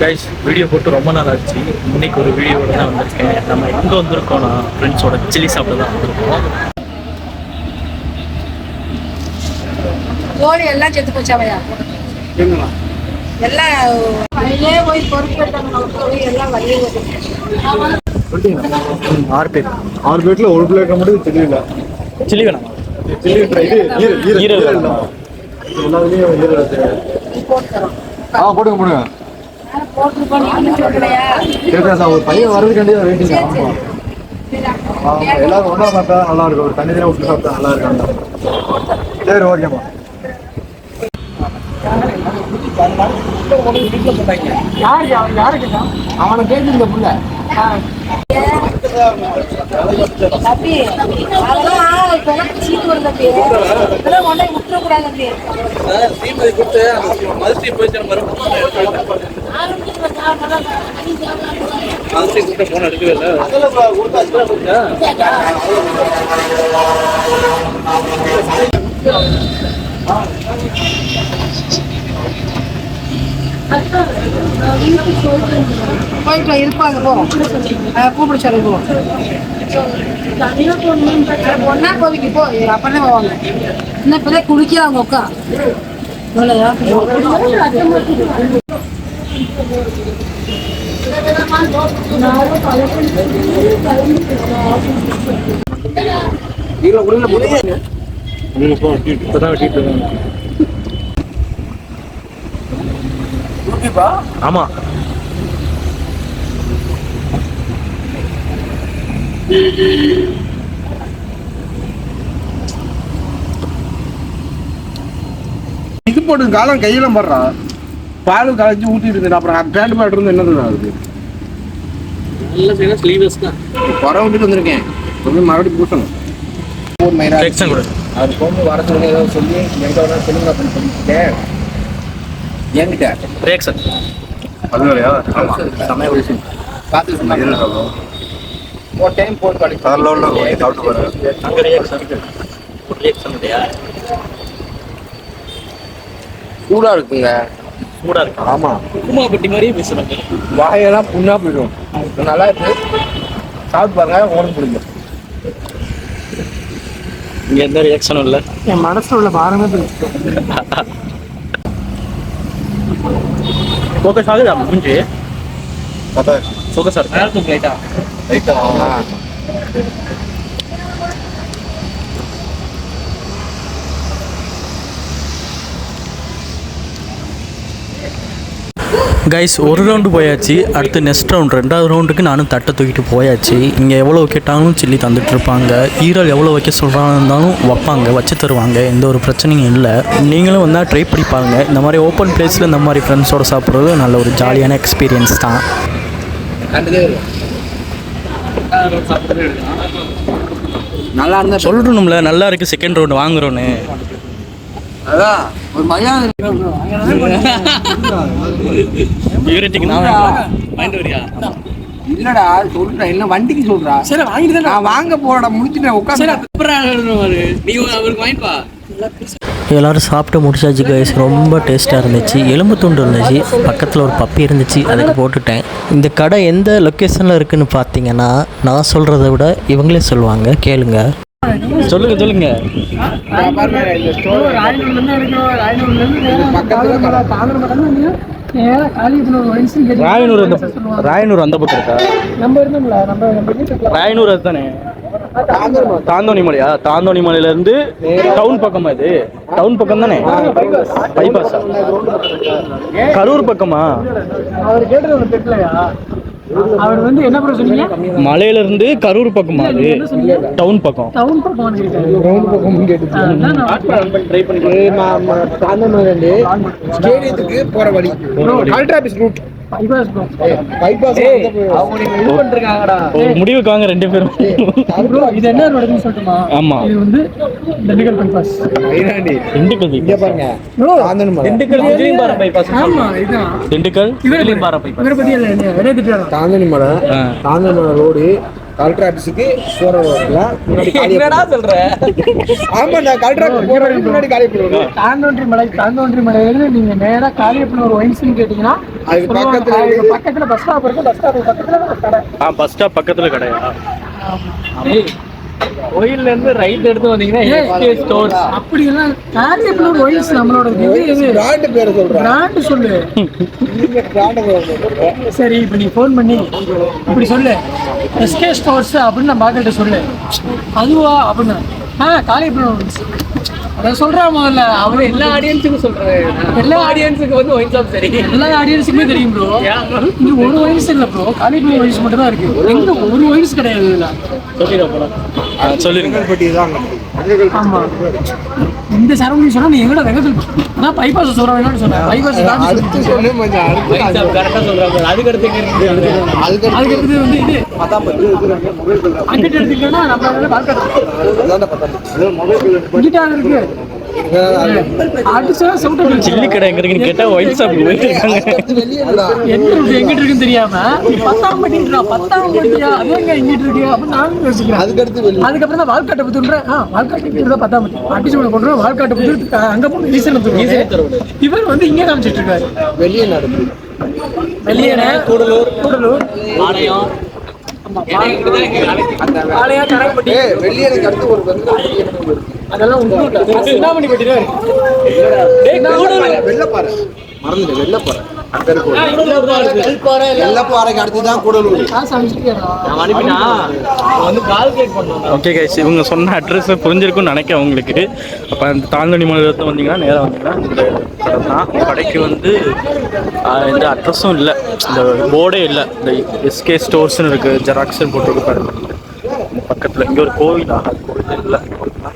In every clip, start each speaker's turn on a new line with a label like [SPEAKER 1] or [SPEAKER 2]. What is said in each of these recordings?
[SPEAKER 1] Guys video போட்டு ரொம்ப நாள் ஆச்சு. இன்னைக்கு ஒரு வீடியோட தான் வந்திருக்கேன். நம்ம எங்கே வந்திருக்கோம்னா ஃப்ரெண்ட்ஸோட சில்லி சாப்பிட தான் வந்திருக்கோம்.
[SPEAKER 2] கோழி எல்லாம் செத்து போச்சாவையா எல்லாம்
[SPEAKER 1] ஆறு பேர்.
[SPEAKER 3] ஆறு பேட்ல ஒரு பிளேட் மட்டும் தெரியல
[SPEAKER 1] சில்லி வேணாம்.
[SPEAKER 3] சில்லி
[SPEAKER 1] ஈரல்
[SPEAKER 3] ஈரல். எல்லாத்துலயும். ஆ போடுங்க போடுங்க கேட்கறா சார் ஒரு பையன் வரதுக்காண்டி தான் வெயிட்டிங் ஆமா ஆமா, எல்லாரும் ஒன்றா நல்லா இருக்கும். ஒரு விட்டு சாப்பிட்டா நல்லா இருக்கும் சரி ஓகேம்மா
[SPEAKER 4] அவனை கேட்டு புள்ள.
[SPEAKER 2] தம்பி அதெல்லாம் சீட்டு வரும் தம்பி. இதெல்லாம் விட்டுறக்கூடாது தம்பி. போயிட்டு இருப்பாங்க போ. ஆ, கூப்பிட சொல்லு போ. ஒன்னா கோவிக்கு போ. அப்பனே போவாங்க. இன்னும் பிள்ளை குளிக்க அவங்க உட்கா.
[SPEAKER 1] இப்போதான் வெட்டிட்டு இருக்காங்க ஆமா.
[SPEAKER 4] இது போட்டு காலம் கையெல்லாம் படுறான் பால் கலைச்சு ஊத்திட்டு இருந்தேன் அப்புறம் பேண்ட் பேண்ட் இருந்து என்னது அதுக்கு
[SPEAKER 1] நல்ல ஸ்லீவ்லெஸ் தான்
[SPEAKER 4] குறை விட்டுட்டு வந்திருக்கேன் கொஞ்சம் மறுபடியும் பூசணும்
[SPEAKER 1] செக்ஷன் கொடு
[SPEAKER 4] அது போகும்போது வர சொல்லி ஏதோ சொல்லி எங்க வேணா சொல்லுங்க அப்படின்னு சொல்லிட்டேன் என்கிட்ட
[SPEAKER 1] ரியாக்ஷன்
[SPEAKER 3] அது வேறையா
[SPEAKER 4] சமய விஷயம் பார்த்து ஒரு டைம் போட்டு
[SPEAKER 3] வேற லெவலில் இருக்கும் சாப்பிட்டு பாருங்க
[SPEAKER 1] அங்கே ரியாக்ஷன் ரியாக்ஷன் இல்லையா
[SPEAKER 4] சூடா இருக்குங்க
[SPEAKER 1] சூடா இருக்கு.
[SPEAKER 4] ஆமா.
[SPEAKER 1] உப்புமா பெட்டி மாதிரியே பேசுறாங்க
[SPEAKER 4] வாயெல்லாம் புண்ணா போயிடும். நல்லா இருக்கு. சாப்பிட்டு பாருங்க உடம்பு பிடிக்கும்.
[SPEAKER 1] இங்க எந்த ரியாக்ஷனும் இல்லை.
[SPEAKER 4] என் மனசுல உள்ள பாரமே
[SPEAKER 1] ஃபோக்கஸ் ஆகுதா முடிஞ்சு ஃபோக்கஸ் ஆகுது லைட்டா
[SPEAKER 3] ரைட்டா
[SPEAKER 1] கைஸ் ஒரு ரவுண்டு போயாச்சு. அடுத்து நெக்ஸ்ட் ரவுண்ட் ரெண்டாவது ரவுண்டுக்கு நானும் தட்டை தூக்கிட்டு போயாச்சு. இங்கே எவ்வளோ கேட்டாலும் சில்லி தந்துட்டு இருப்பாங்க ஈரல் எவ்வளோ வைக்க சொல்கிறாங்க இருந்தாலும் வைப்பாங்க வச்சு தருவாங்க. எந்த ஒரு பிரச்சனையும் இல்லை. நீங்களும் வந்தால் ட்ரை பண்ணி பாருங்க. இந்த மாதிரி ஓப்பன் பிளேஸில் இந்த மாதிரி ஃப்ரெண்ட்ஸோட சாப்பிட்றது நல்ல ஒரு ஜாலியான எக்ஸ்பீரியன்ஸ் தான்.
[SPEAKER 4] நல்லா இருந்தா
[SPEAKER 1] சொல்லணும்ல நல்லா இருக்கு செகண்ட் ரவுண்டு வாங்குறோன்னு.
[SPEAKER 4] அதான் ஒரு மரியாதை
[SPEAKER 1] யூரிட்டிக்கு நான் வாங்கிட்டு வரியா?
[SPEAKER 4] இல்லடா சொல்றேன் இல்ல வண்டிக்கு சொல்றா? சரி வாங்கிட்டு நான் வாங்க போறடா முடிச்சுட்டேன் உட்காந்து
[SPEAKER 1] நீ அவருக்கு
[SPEAKER 5] எல்லாரும் சாப்பிட்டு முடிச்சாச்சு கைஸ் ரொம்ப டேஸ்ட்டாக இருந்துச்சு. எலும்பு துண்டு இருந்துச்சு. பக்கத்தில் ஒரு பப்பி இருந்துச்சு. அதுக்கு போட்டுட்டேன். இந்த கடை எந்த லொக்கேஷனில் இருக்குன்னு பார்த்தீங்கன்னா நான் சொல்கிறத விட இவங்களே சொல்லுவாங்க. கேளுங்க.
[SPEAKER 1] சொல்லுங்க சொல்லுங்க. ராயனூர் அந்த ராயனூர் அந்த பக்கம் இருக்கா? ராயனூர் அதுதானே. தாந்தோணி மலையா தாந்தோணி மலையில இருந்து டவுன் பக்கமா இது? டவுன் பக்கம் தானே பைபாஸ் கரூர் பக்கமா?
[SPEAKER 6] அவர் கேட்டது ஒன்று தெரியலையா? அவர் வந்து என்ன ப்ரோ சொன்னீங்க?
[SPEAKER 1] மலையில இருந்து கரூர் பக்கமா அது? டவுன் பக்கம்.
[SPEAKER 6] டவுன் பக்கம் வந்துருக்காரு
[SPEAKER 1] ட்ரை பண்ணி
[SPEAKER 4] ஸ்டேடியத்துக்கு போற வழி. கலெக்டர் ஆபீஸ் ரூட்
[SPEAKER 1] முடிவுக்கு வாங்க ரெண்டு பேரும்.
[SPEAKER 6] ப்ரோ இது என்ன ரோடுன்னு சொல்லட்டுமா?
[SPEAKER 1] ஆமா.
[SPEAKER 6] இது வந்து திண்டுக்கல் பைபாஸ்
[SPEAKER 1] திண்டுக்கல்
[SPEAKER 4] இங்க பாருங்க.
[SPEAKER 1] திண்டுக்கல்
[SPEAKER 6] ஆமா இதுதான்.
[SPEAKER 1] திண்டுக்கல்
[SPEAKER 6] இவரை பத்தி என்ன?
[SPEAKER 4] ரோடு கலெக்டர் ஆஃபீஸுக்கு போற முன்னாடி காலி
[SPEAKER 6] சொல்ற?
[SPEAKER 4] ஆமா நான் கலெக்டர் ஆஃபீஸ் போற வழிக்கு முன்னாடி காலி பண்ணுவேன்
[SPEAKER 6] தாந்தோன்றி மலை தாந்தோன்றி மலையிலிருந்து நீங்க நேரா காளியப்பனூர் ஒயின்ஸ்னு கேட்டீங்கன்னா
[SPEAKER 4] அதுக்கு
[SPEAKER 6] சொல்லுவாங்க,
[SPEAKER 4] பக்கத்துல
[SPEAKER 6] பக்கத்துல பஸ் ஸ்டாப் இருக்கு பஸ் ஸ்டாப் பக்கத்துல ஒரு கடை.
[SPEAKER 1] ஆ பஸ் ஸ்டாப் பக்கத்தில் கிடையா
[SPEAKER 6] கோயில்ல இருந்து ரைட் எடுத்து வந்தீங்கன்னா ஸ்டோர்ஸ் அப்படி எல்லாம் காளியப்பனூர் ஒயின்ஸ் நம்மளோட இது இது
[SPEAKER 4] பிராண்ட் பேரை சொல்றேன்
[SPEAKER 6] பிராண்ட் சொல்லு.
[SPEAKER 4] நீங்க பிராண்ட் பேரை
[SPEAKER 6] சரி இப்போ நீ ஃபோன் பண்ணி இப்படி சொல்லு. எஸ்கே ஸ்டோர்ஸ் அப்படின்னு நான் பாக்கிட்ட சொல்லு. அதுவா அப்படின்னு. ஆ காளியப்பனூர் அதை சொல்றா முதல்ல. அவர் எல்லா ஆடியன்ஸுக்கும் சொல்றாரு எல்லா ஆடியன்ஸுக்கு வந்து ஒயின் ஷாப் சரி. எல்லா ஆடியன்ஸுக்குமே தெரியும் ப்ரோ இங்க ஒரு ஒயின்ஸ் இல்ல ப்ரோ காளியப்பனூர் ஒயின்ஸ் மட்டும் தான் இருக்கு. எங்க ஒரு ஒயின்ஸ் கிடையாது இதுல.
[SPEAKER 4] தான்
[SPEAKER 6] ஆமா. இந்த சரௌண்டிங் சொன்னா நீ எங்கடா வெங்கத்தில் அதான் பைபாஸ் சொல்றேன் சொன்னேன். பைபாஸ்
[SPEAKER 4] அடுத்து சொல்லு கொஞ்சம் அடுத்து
[SPEAKER 6] சொல்றாங்க அதுக்கு அடுத்து
[SPEAKER 4] அதுக்கு
[SPEAKER 6] அதுக்கு அடுத்து வந்து இது.
[SPEAKER 4] பத்து இருக்கிறாங்க மொபைல் பில்
[SPEAKER 6] அங்கிட்ட எடுத்துக்கிட்டோம்னா நம்ம அதில் பார்க்கறது
[SPEAKER 4] அதான் பத்து மொபைல்
[SPEAKER 6] இருக்கு.
[SPEAKER 1] சில்லி கடை எங்க இருக்குன்னு கேட்டால் ஒயிட் ஷாப் போயிட்டு இருக்காங்க
[SPEAKER 4] வெளியே
[SPEAKER 6] எங்கிட்ட இருக்குன்னு தெரியாம பத்தாம் படிக்கிறா பத்தாம் படிக்கியா அது எங்க இருக்கு அப்ப நானும் யோசிக்கிறேன்
[SPEAKER 4] அதுக்கு அடுத்து
[SPEAKER 6] அதுக்கப்புறம் தான் வாழ்க்காட்டை புத்துன்ற ஆ வாழ்க்காட்டை தான் பத்தாம் படி அடிச்சு கொண்டு வாழ்க்காட்டை புத்து அங்க போய் ஈசன் தருவாரு இவர் வந்து இங்கே காமிச்சிட்டு இருக்காரு
[SPEAKER 4] வெளியே நடக்குது
[SPEAKER 6] வெள்ளியனை கூடலூர் கூடலூர் ஆலயம்
[SPEAKER 4] ஏ வெளியனுக்கு அடுத்து ஒரு வந்து
[SPEAKER 6] அதெல்லாம் உண்டு சின்னாமணி பட்டி தான் இருக்கு
[SPEAKER 4] வெள்ளப்பாறை
[SPEAKER 1] ஓகே கைஸ் இவங்க சொன்ன அட்ரஸ் புரிஞ்சிருக்கும்னு நினைக்கிறேன் உங்களுக்கு. அப்போ அந்த தாழ்ந்தடி மாநிலத்தை வந்தீங்கன்னா நேராக வந்தீங்கன்னா இந்த தான் கடைக்கு வந்து இந்த எந்த அட்ரஸும் இல்லை. இந்த போர்டே இல்லை. இந்த எஸ்கே ஸ்டோர்ஸ்னு இருக்குது ஜெராக்ஸ்னு போட்டிருக்கு பாருங்க. பக்கத்தில். இங்கே ஒரு கோவிலா அது கோவில் இல்லை.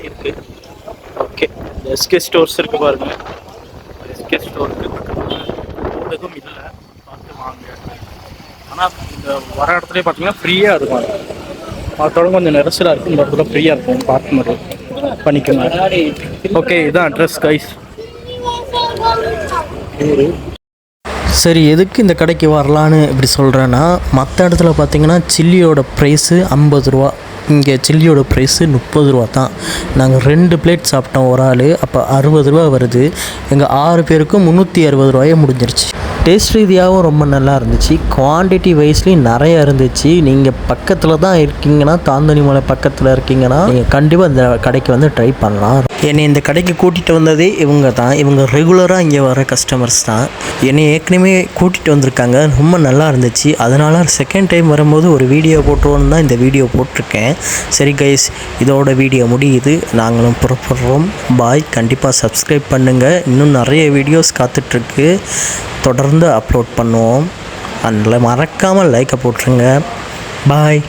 [SPEAKER 1] இருக்குது ஓகே எஸ்கே ஸ்டோர்ஸ் இருக்குது பாருங்க. எஸ்கே ஸ்டோருக்கு பக்கத்தில் போர்டு எதுவும் இல்லை பார்த்து வாங்க ஆனால் இந்த வர இடத்துலயே பார்த்தீங்கன்னா ஃப்ரீயாக இருக்கும். அதோட கொஞ்சம் நெரிசலாக இருக்கும். இந்த இடத்துல ஃப்ரீயாக இருக்கும். பார்த்து மட்டும் பண்ணிக்கோங்க. ஓகே இதுதான் அட்ரஸ் கைஸ்
[SPEAKER 5] சரி எதுக்கு இந்த கடைக்கு வரலான்னு இப்படி சொல்கிறேன்னா மற்ற இடத்துல பார்த்தீங்கன்னா சில்லியோட ப்ரைஸு ஐம்பது ரூபா. இங்கே சில்லியோட ப்ரைஸு முப்பது ரூபா தான். நாங்கள் ரெண்டு பிளேட் சாப்பிட்டோம் ஒரு ஆள். அப்போ அறுபது ரூபா வருது. எங்கள் ஆறு பேருக்கும் முந்நூற்றி அறுபது ரூபாயே முடிஞ்சிருச்சு. டேஸ்ட் ரீதியாகவும் ரொம்ப நல்லா இருந்துச்சு. குவான்டிட்டி வைஸ்லேயும் நிறைய இருந்துச்சு. நீங்கள் பக்கத்தில் தான் இருக்கீங்கன்னா தாந்தனி மலை பக்கத்தில் இருக்கீங்கன்னா நீங்கள் கண்டிப்பாக இந்த கடைக்கு வந்து ட்ரை பண்ணலாம். என்னை இந்த கடைக்கு கூட்டிகிட்டு வந்ததே இவங்க தான். இவங்க ரெகுலராக இங்கே வர கஸ்டமர்ஸ் தான். என்னை ஏற்கனவே கூட்டிகிட்டு வந்திருக்காங்க. ரொம்ப நல்லா இருந்துச்சு. அதனால் செகண்ட் டைம் வரும்போது ஒரு வீடியோ போட்டுருவோன்னு தான் இந்த வீடியோ போட்டிருக்கேன். சரி கைஸ் இதோட வீடியோ முடியுது. நாங்களும் புறப்படுறோம். பாய் கண்டிப்பாக சப்ஸ்கிரைப் பண்ணுங்கள் இன்னும் நிறைய வீடியோஸ் காத்துட்ருக்கு தொடர்ந்து அப்லோட் பண்ணுவோம். அதில் மறக்காமல் லைக்கை போட்டுருங்க. பாய்